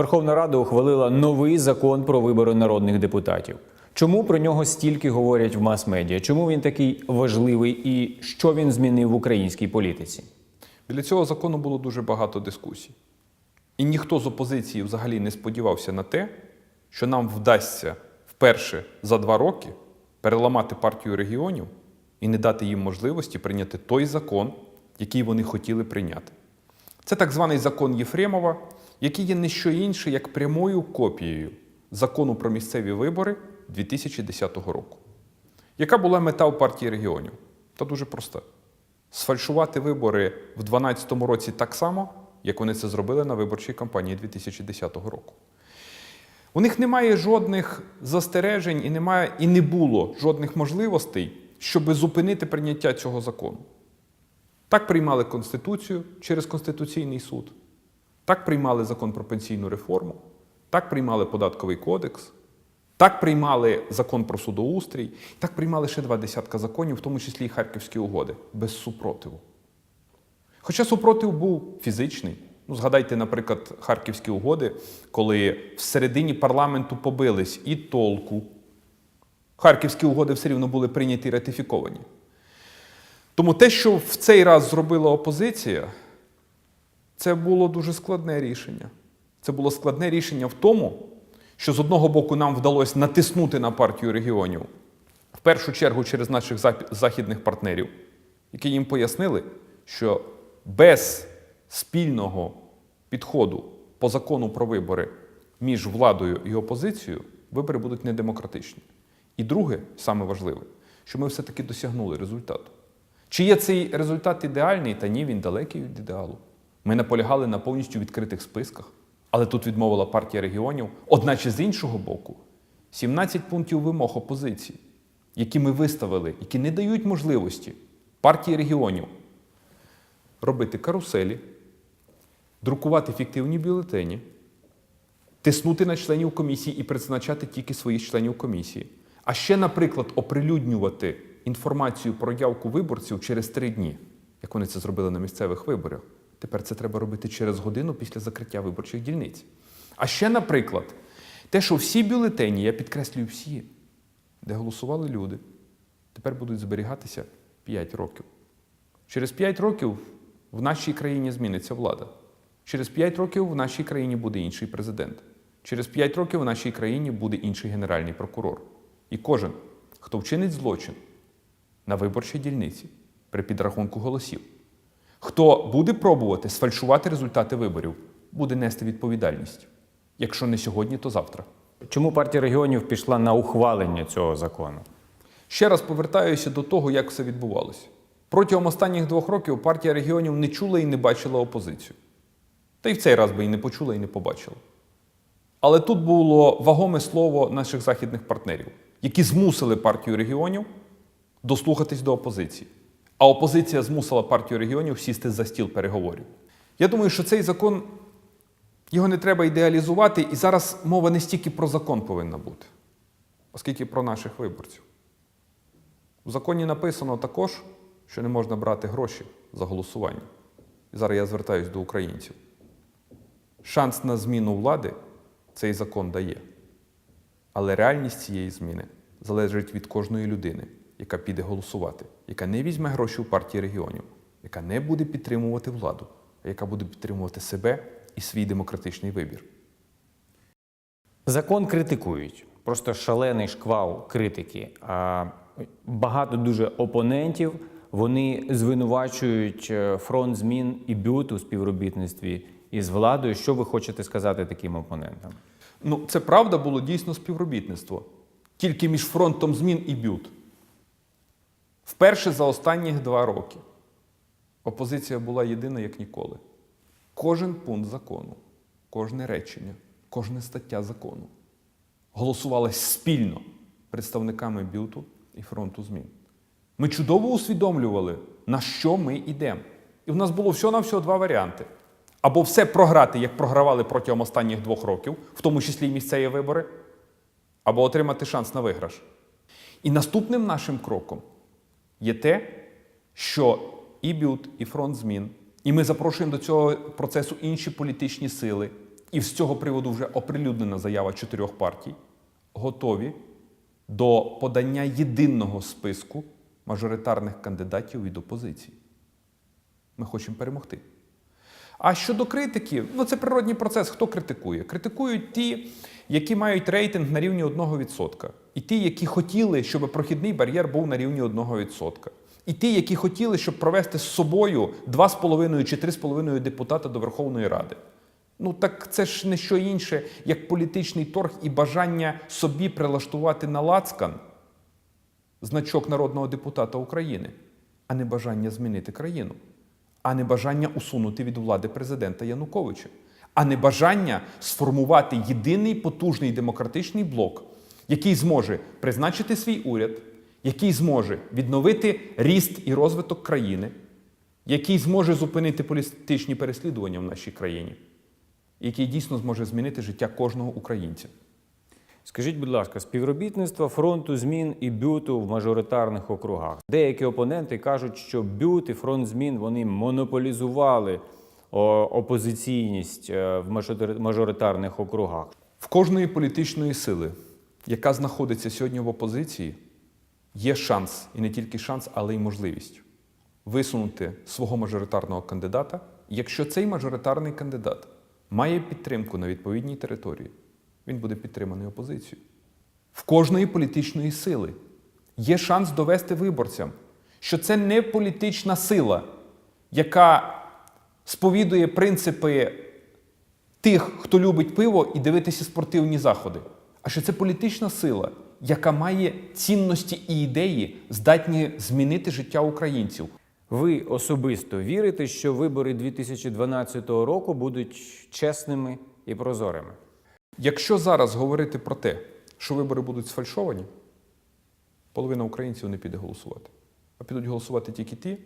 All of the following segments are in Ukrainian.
Верховна Рада ухвалила новий закон про вибори народних депутатів. Чому про нього стільки говорять в мас-медіа? Чому він такий важливий і що він змінив в українській політиці? Біля цього закону було дуже багато дискусій. І ніхто з опозиції взагалі не сподівався на те, що нам вдасться вперше за два роки переламати партію регіонів і не дати їм можливості прийняти той закон, який вони хотіли прийняти. Це так званий закон Єфремова, який є не що інше, як прямою копією закону про місцеві вибори 2010 року. Яка була мета у партії регіонів? Та дуже проста: сфальшувати вибори в 2012 році так само, як вони це зробили на виборчій кампанії 2010 року. У них немає жодних застережень і немає і не було жодних можливостей, щоб зупинити прийняття цього закону. Так приймали Конституцію через Конституційний суд, так приймали закон про пенсійну реформу, так приймали податковий кодекс, так приймали закон про судоустрій, так приймали ще два десятка законів, в тому числі і Харківські угоди, без супротиву. Хоча супротив був фізичний. Ну, згадайте, наприклад, Харківські угоди, коли всередині парламенту побились і толку. Харківські угоди все рівно були прийняті і ратифіковані. Тому те, що в цей раз зробила опозиція, це було дуже складне рішення. Це було складне рішення в тому, що з одного боку нам вдалося натиснути на партію регіонів, в першу чергу через наших західних партнерів, які їм пояснили, що без спільного підходу по закону про вибори між владою і опозицією вибори будуть недемократичні. І друге, саме важливе, що ми все-таки досягнули результату. Чи є цей результат ідеальний? Та ні, він далекий від ідеалу. Ми наполягали на повністю відкритих списках, але тут відмовила партія регіонів. Одначе з іншого боку, 17 пунктів вимог опозиції, які ми виставили, які не дають можливості партії регіонів робити каруселі, друкувати фіктивні бюлетені, тиснути на членів комісії і призначати тільки своїх членів комісії. А ще, наприклад, оприлюднювати інформацію про явку виборців через три дні, як вони це зробили на місцевих виборах. Тепер це треба робити через годину після закриття виборчих дільниць. А ще, наприклад, те, що всі бюлетені, я підкреслюю всі, де голосували люди, тепер будуть зберігатися 5 років. Через 5 років в нашій країні зміниться влада. Через 5 років в нашій країні буде інший президент. Через 5 років в нашій країні буде інший генеральний прокурор. І кожен, хто вчинить злочин на виборчій дільниці при підрахунку голосів, хто буде пробувати сфальшувати результати виборів, буде нести відповідальність. Якщо не сьогодні, то завтра. Чому партія регіонів пішла на ухвалення цього закону? Ще раз повертаюся до того, як все відбувалося. Протягом останніх двох років партія регіонів не чула і не бачила опозицію. Та й в цей раз би і не почула, і не побачила. Але тут було вагоме слово наших західних партнерів, які змусили партію регіонів дослухатись до опозиції. А опозиція змусила партію регіонів сісти за стіл переговорів. Я думаю, що цей закон його не треба ідеалізувати, і зараз мова не стільки про закон повинна бути, оскільки про наших виборців. В законі написано також, що не можна брати гроші за голосування. І зараз я звертаюсь до українців. Шанс на зміну влади цей закон дає. Але реальність цієї зміни залежить від кожної людини, яка піде голосувати, яка не візьме гроші у партії регіонів, яка не буде підтримувати владу, а яка буде підтримувати себе і свій демократичний вибір. Закон критикують. Просто шалений шквал критики. А багато дуже опонентів вони звинувачують е, фронт змін і бют у співробітництві із владою. Що ви хочете сказати таким опонентам? Ну, це правда було дійсно співробітництво. Тільки між фронтом змін і бют. Вперше за останніх два роки опозиція була єдина як ніколи. Кожен пункт закону, кожне речення, кожна стаття закону голосувалась спільно представниками бюту і фронту змін. Ми чудово усвідомлювали, на що ми йдемо. І в нас було всього-навсього два варіанти: або все програти, як програвали протягом останніх двох років, в тому числі і місцеві вибори, або отримати шанс на виграш. І наступним нашим кроком є те, що і бют, і фронт змін, і ми запрошуємо до цього процесу інші політичні сили, і з цього приводу вже оприлюднена заява чотирьох партій, готові до подання єдиного списку мажоритарних кандидатів від опозиції. Ми хочемо перемогти. А щодо критики, ну це природній процес. Хто критикує? Критикують ті, які мають рейтинг на рівні 1%. І ті, які хотіли, щоб прохідний бар'єр був на рівні 1%. І ті, які хотіли, щоб провести з собою 2,5 чи 3,5 депутата до Верховної Ради. Ну так це ж не що інше, як політичний торг і бажання собі прилаштувати на лацкан значок народного депутата України, а не бажання змінити країну, а не бажання усунути від влади президента Януковича, а не бажання сформувати єдиний потужний демократичний блок, який зможе призначити свій уряд, який зможе відновити ріст і розвиток країни, який зможе зупинити політичні переслідування в нашій країні, який дійсно зможе змінити життя кожного українця. Скажіть, будь ласка, співробітництво фронту змін і бюту в мажоритарних округах. Деякі опоненти кажуть, що бют і фронт змін вони монополізували опозиційність е, в мажоритар- мажоритарних округах. В кожної політичної сили, яка знаходиться сьогодні в опозиції, є шанс, і не тільки шанс, але й можливість висунути свого мажоритарного кандидата, якщо цей мажоритарний кандидат має підтримку на відповідній території, він буде підтриманий опозицією. В кожної політичної сили є шанс довести виборцям, що це не політична сила, яка сповідує принципи тих, хто любить пиво і дивитися спортивні заходи, а що це політична сила, яка має цінності і ідеї, здатні змінити життя українців. Ви особисто вірите, що вибори 2012 року будуть чесними і прозорими? Якщо зараз говорити про те, що вибори будуть сфальшовані, половина українців не піде голосувати. А підуть голосувати тільки ті,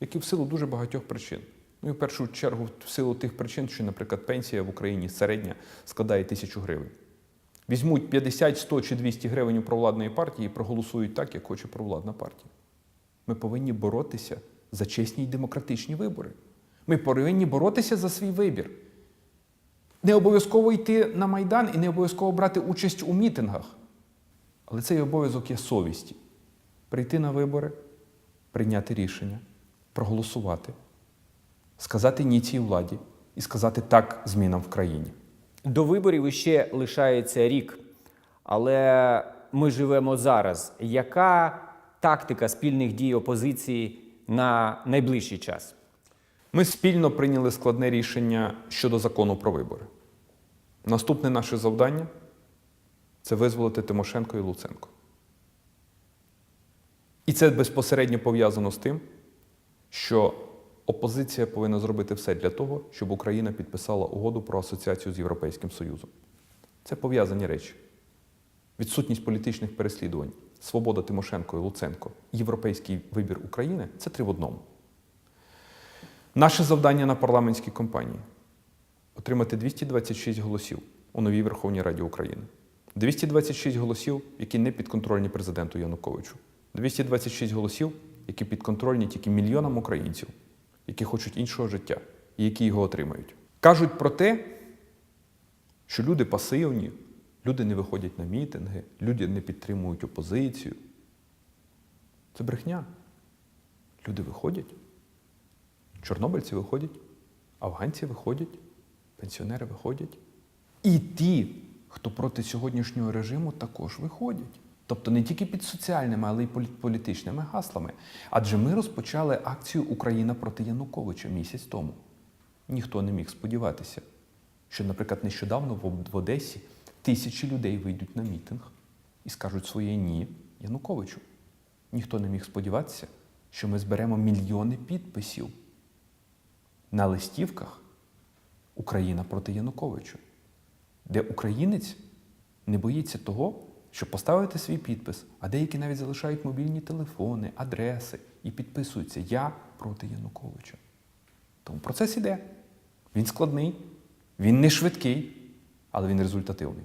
які в силу дуже багатьох причин. Ну і в першу чергу в силу тих причин, що, наприклад, пенсія в Україні середня складає тисячу гривень. Візьмуть 50, 100 чи 200 гривень у провладної партії і проголосують так, як хоче провладна партія. Ми повинні боротися за чесні й демократичні вибори. Ми повинні боротися за свій вибір. Не обов'язково йти на Майдан і не обов'язково брати участь у мітингах. Але цей обов'язок є совісті. Прийти на вибори, прийняти рішення, проголосувати, сказати ні цій владі і сказати так змінам в країні. До виборів іще лишається рік, але ми живемо зараз. Яка тактика спільних дій опозиції на найближчий час? Ми спільно прийняли складне рішення щодо закону про вибори. Наступне наше завдання це визволити Тимошенко і Луценко. І це безпосередньо пов'язано з тим, що опозиція повинна зробити все для того, щоб Україна підписала угоду про асоціацію з Європейським Союзом. Це пов'язані речі. Відсутність політичних переслідувань, свобода Тимошенко і Луценко, європейський вибір України це три в одному. Наше завдання на парламентській кампанії отримати 226 голосів у новій Верховній Раді України. 226 голосів, які не підконтрольні президенту Януковичу. 226 голосів, які підконтрольні тільки мільйонам українців, які хочуть іншого життя і які його отримають. Кажуть про те, що люди пасивні, люди не виходять на мітинги, люди не підтримують опозицію. Це брехня. Люди виходять. Чорнобильці виходять, афганці виходять, пенсіонери виходять. І ті, хто проти сьогоднішнього режиму, також виходять. Тобто не тільки під соціальними, але й політичними гаслами. Адже ми розпочали акцію Україна проти Януковича місяць тому. Ніхто не міг сподіватися, що, наприклад, нещодавно в Одесі тисячі людей вийдуть на мітинг і скажуть своє ні Януковичу. Ніхто не міг сподіватися, що ми зберемо мільйони підписів на листівках Україна проти Януковича, де українець не боїться того, щоб поставити свій підпис, а деякі навіть залишають мобільні телефони, адреси і підписуються Я проти Януковича. Тому процес іде. Він складний, він не швидкий, але він результативний.